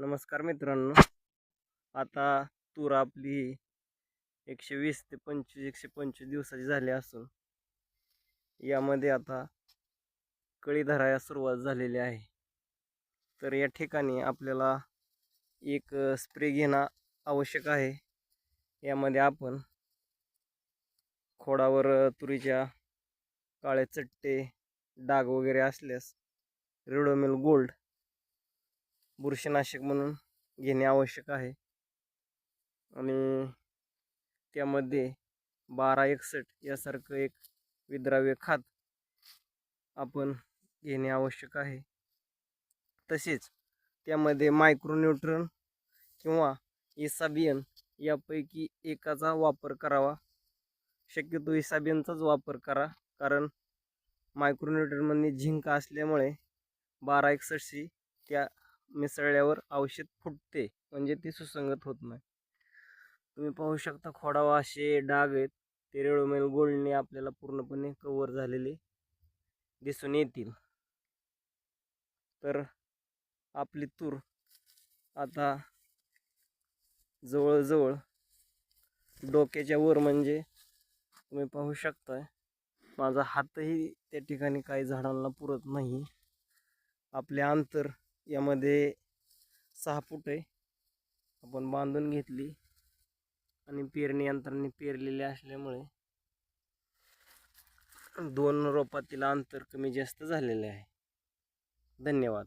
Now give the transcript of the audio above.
नमस्कार मित्रांनो. आता तूर आपली एकशे वीस ते पंचवीस एकशे पंचवीस दिवसाची झाली असून यामध्ये आता कळी धरायला सुरुवात झालेली आहे. तर या ठिकाणी आपल्याला एक स्प्रे घेणं आवश्यक आहे. यामध्ये आपण खोडावर तुरीच्या काळे चट्टे डाग वगैरे असल्यास रेडोमेल गोल्ड बुरशीनाशक म्हणून घेणे आवश्यक आहे. आणि त्यामध्ये बारा एकसष्ट यासारखं एक विद्राव्य खात आपण घेणे आवश्यक आहे. तसेच त्यामध्ये मायक्रोन्यूट्रन किंवा इसाबियन यापैकी एकाचा वापर करावा. शक्यतो इसाबियनचाच वापर करा कारण मायक्रोन्यूट्रनमध्ये झिंक असल्यामुळे बारा एकसष्टशी त्या मिसळल्यावर औषध फुटते म्हणजे ती सुसंगत होत नाही. तुम्ही पाहू शकता खोडावा असे डाग आहेत. ते रेडोमेल गोल्डने आपल्याला पूर्णपणे कवर झालेले दिसून येतील. तर आपली तूर आता जवळजवळ डोक्याच्या वर म्हणजे तुम्ही पाहू शकताय. माझा हातही त्या ठिकाणी काही झाडांना पुरत नाही. आपले अंतर यामध्ये सहा फूट आहे आपण बांधून घेतली आणि पेरणी यंत्राने पेरलेले असल्यामुळे दोन रोपातील अंतर कमी जास्त झालेले आहे. धन्यवाद.